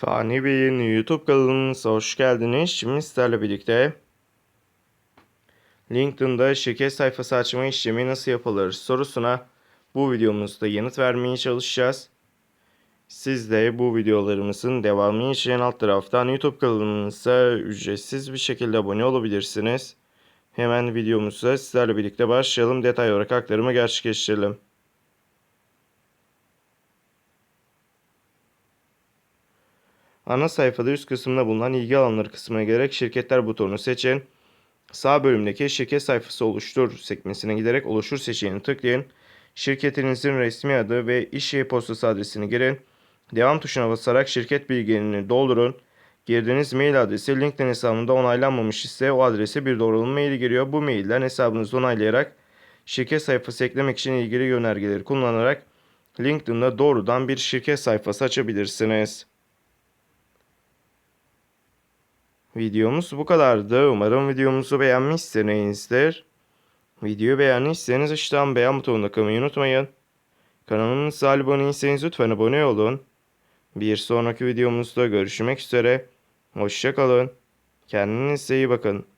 Fani Bey'in YouTube kanalımıza hoş geldiniz. Şimdi sizlerle birlikte LinkedIn'da şirket sayfası açma işlemi nasıl yapılır sorusuna bu videomuzda yanıt vermeye çalışacağız. Siz de bu videolarımızın devamı için alt taraftan YouTube kanalımıza ücretsiz bir şekilde abone olabilirsiniz. Hemen videomuza sizlerle birlikte başlayalım. Detay olarak aktarımı gerçekleştirelim. Ana sayfada üst kısımda bulunan ilgi alanları kısmına gelerek şirketler butonunu seçin. Sağ bölümdeki şirket sayfası oluştur sekmesine giderek oluştur seçeneğini tıklayın. Şirketinizin resmi adı ve iş yeri postası adresini girin. Devam tuşuna basarak şirket bilgilerini doldurun. Girdiğiniz mail adresi LinkedIn hesabında onaylanmamış ise o adrese bir doğrulama maili giriyor. Bu mailden hesabınızı onaylayarak şirket sayfası eklemek için ilgili yönergeleri kullanarak LinkedIn'da doğrudan bir şirket sayfası açabilirsiniz. Videomuz bu kadardı. Umarım videomuzu beğenmişsinizdir. Videoyu beğendiyseniz aşağıdan beğen butonuna kılmayı unutmayın. Kanalımıza abone değilseniz lütfen abone olun. Bir sonraki videomuzda görüşmek üzere. Hoşçakalın. Kendinize iyi bakın.